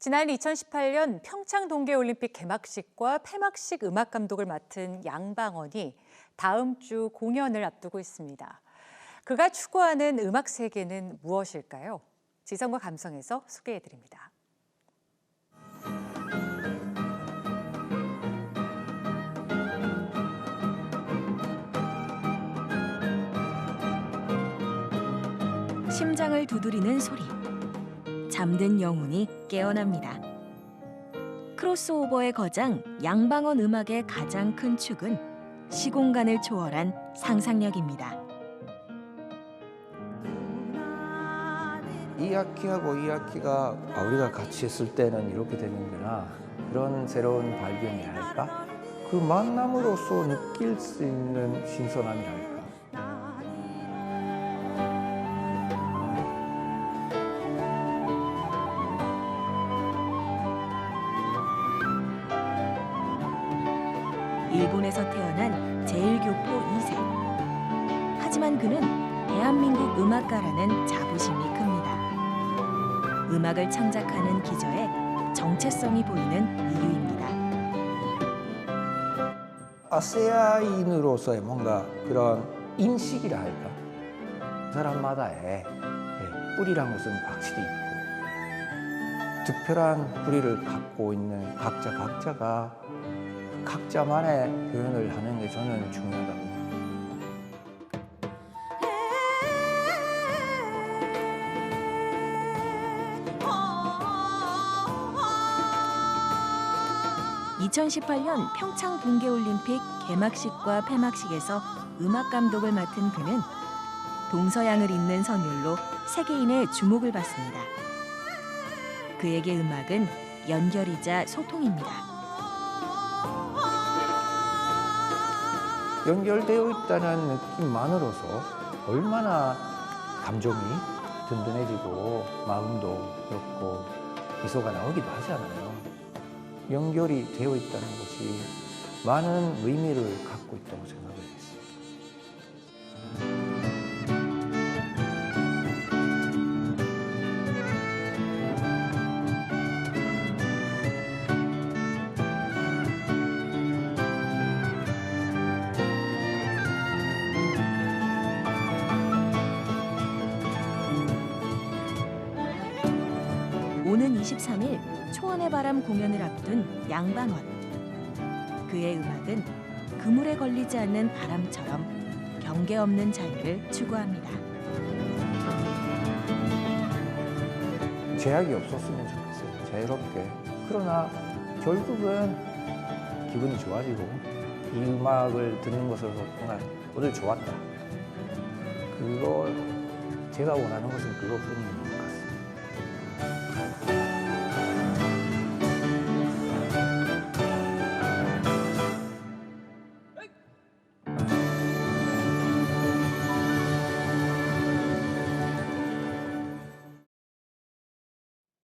지난 2018년 평창 동계올림픽 개막식과 폐막식 음악 감독을 맡은 양방원이 다음 주 공연을 앞두고 있습니다. 그가 추구하는 음악 세계는 무엇일까요? 지성과 감성에서 소개해 드립니다. 심장을 두드리는 소리. 잠든 영혼이 깨어납니다. 크로스오버의 거장 양방원 음악의 가장 큰 축은 시공간을 초월한 상상력입니다. 이 악기하고 이 악기가 아, 우리가 같이 했을 때는 이렇게 되는구나 그런 새로운 발견이랄까 그 만남으로써 느낄 수 있는 신선함이랄까 일본에서 태어난 제일교포 2세. 하지만 그는 대한민국 음악가라는 자부심이 큽니다. 음악을 창작하는 기저에 정체성이 보이는 이유입니다. 아세아인으로서의 뭔가 그런 인식이라 할까 그 사람마다의 예, 뿌리란 것은 확실히 있고 특별한 뿌리를 갖고 있는 각자 각자가 각자만의 표현을 하는 게 저는 중요하다고 (2018년) 평창 동계올림픽 개막식과 폐막식에서 음악 감독을 맡은 그는 동서양을 잇는 선율로 세계인의 주목을 받습니다. 그에게 음악은 연결이자 소통입니다. 연결되어 있다는 느낌만으로서 얼마나 감정이 든든해지고 마음도 그렇고 미소가 나오기도 하잖아요. 연결이 되어 있다는 것이 많은 의미를 갖고 있다고 생각을 했습니 23일 초원의 바람 공연을 앞둔 양방원. 그의 음악은 그물에 걸리지 않는 바람처럼 경계 없는 자유를 추구합니다. 제약이 없었으면 좋겠어요. 자유롭게. 그러나 결국은 기분이 좋아지고 이 음악을 듣는 것으로 정말 오늘 좋았다. 그걸 제가 원하는 것은 그것뿐인 것 같습니다.